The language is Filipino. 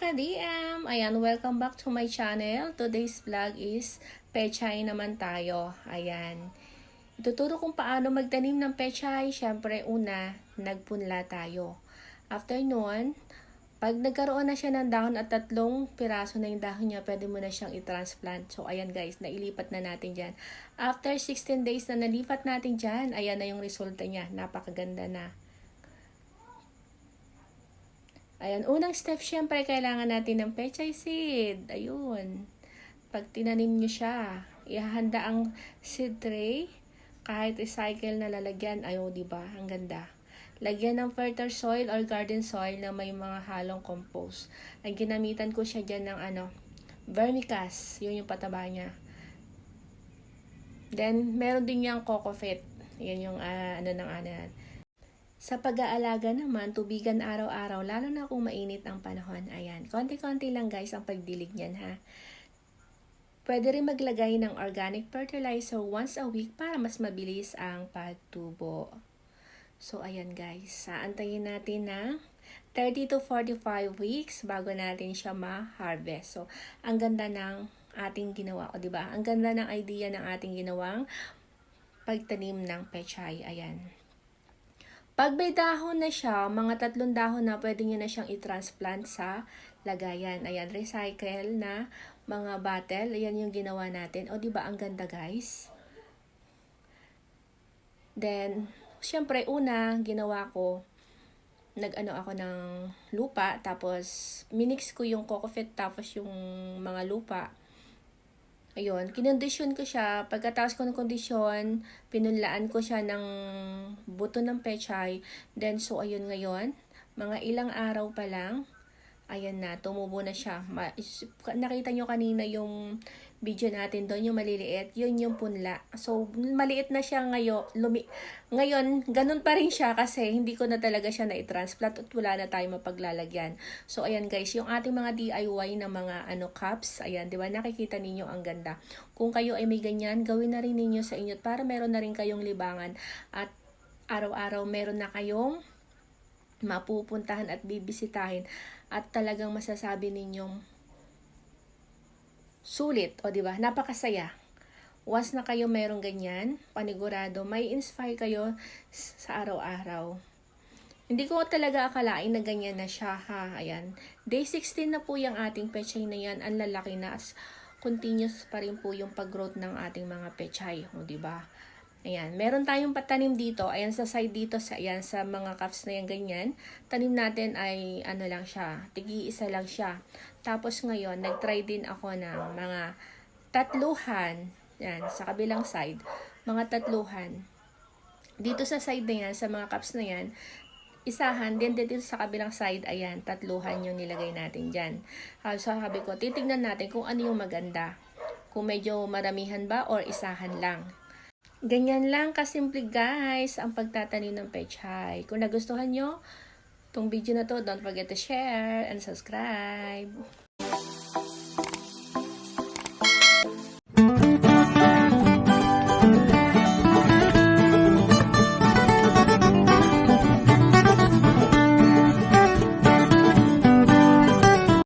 ka-DM! Ayan, welcome back to my channel. Today's vlog is pechay naman tayo. Ayan. Ituturo kung paano magtanim ng pechay. Siyempre, una, nagpunla tayo. After nun, pag nagkaroon na siya ng dahon at tatlong piraso na yung dahon niya, pwede mo na siyang i-transplant. So, ayan guys, nailipat na natin dyan. After 16 days na nalipat natin dyan, ayan na yung resulta niya. Napakaganda na. Ayan, unang step, syempre, kailangan natin ng pechay seed. Ayun. Pag tinanim nyo siya, ihahanda ang seed tray. Kahit recycle na lalagyan. Ayaw, di ba? Ang ganda. Lagyan ng fertile soil or garden soil na may mga halong compost. Ang ginamitan ko siya dyan ng ano, vermicast. Yun yung pataba niya. Then, meron din niyang coco fit. Yan yung ah, ano ng ano. Sa pag-aalaga naman, tubigan araw-araw, lalo na kung mainit ang panahon. Ayan, konti-konti lang guys ang pagdilig niyan ha. Pwede rin maglagay ng organic fertilizer once a week para mas mabilis ang pagtubo. So, ayan guys, aantayin natin na 30 to 45 weeks bago natin siya ma-harvest. So, ang ganda ng ating ginawa, o di ba? Ang ganda ng idea ng ating ginawang pagtanim ng pechay. Ayan. Pag may dahon na siya, mga tatlong dahon na, pwede nyo na siyang i-transplant sa lagayan. Ayan, recycle na mga bottle. Ayan yung ginawa natin. O, di ba ang ganda, guys? Then, syempre, una, ginawa ko, nag-ano ako ng lupa, tapos minix ko yung coco fit, tapos yung mga lupa. Ayun, kinondisyon ko siya. Pagkatapos ko ng kondisyon, pinunlaan ko siya ng buto ng pechay. Then, so ayun ngayon, mga ilang araw pa lang, ayan na, tumubo na siya. Ma- nakita nyo kanina yung video natin doon, yung maliliit, yun yung punla. So, maliit na siya ngayon. Lumi- ngayon, ganun pa rin siya kasi hindi ko na talaga siya na-transplant at wala na tayo mapaglalagyan. So, ayan guys, yung ating mga DIY na mga ano cups, ayan, di ba, nakikita ninyo ang ganda. Kung kayo ay may ganyan, gawin na rin ninyo sa inyo para meron na rin kayong libangan at araw-araw meron na kayong mapupuntahan at bibisitahin at talagang masasabi ninyong sulit, o di ba? Napakasaya. Once na kayo merong ganyan, panigurado, may inspire kayo sa araw-araw. Hindi ko talaga akalain na ganyan na siya ha. Ayan. Day 16 na po yung ating pechay na yan. Ang lalaki na. As continuous pa rin po yung pag-growth ng ating mga pechay. O, di ba? Ayan. Meron tayong patanim dito. Ayan sa side dito. Sa, ayan sa mga cups na yan ganyan. Tanim natin ay ano lang siya. Tigi isa lang siya. Tapos ngayon, nag-try din ako ng mga tatluhan. Yan. Sa kabilang side. Mga tatluhan. Dito sa side na yan, sa mga cups na yan, isahan, din dito sa kabilang side, ayan, tatluhan yung nilagay natin dyan. Uh, so, sabi ko, titignan natin kung ano yung maganda. Kung medyo maramihan ba or isahan lang. Ganyan lang kasimple guys ang pagtatanim ng pechay. Kung nagustuhan nyo, tong video na to, don't forget to share and subscribe.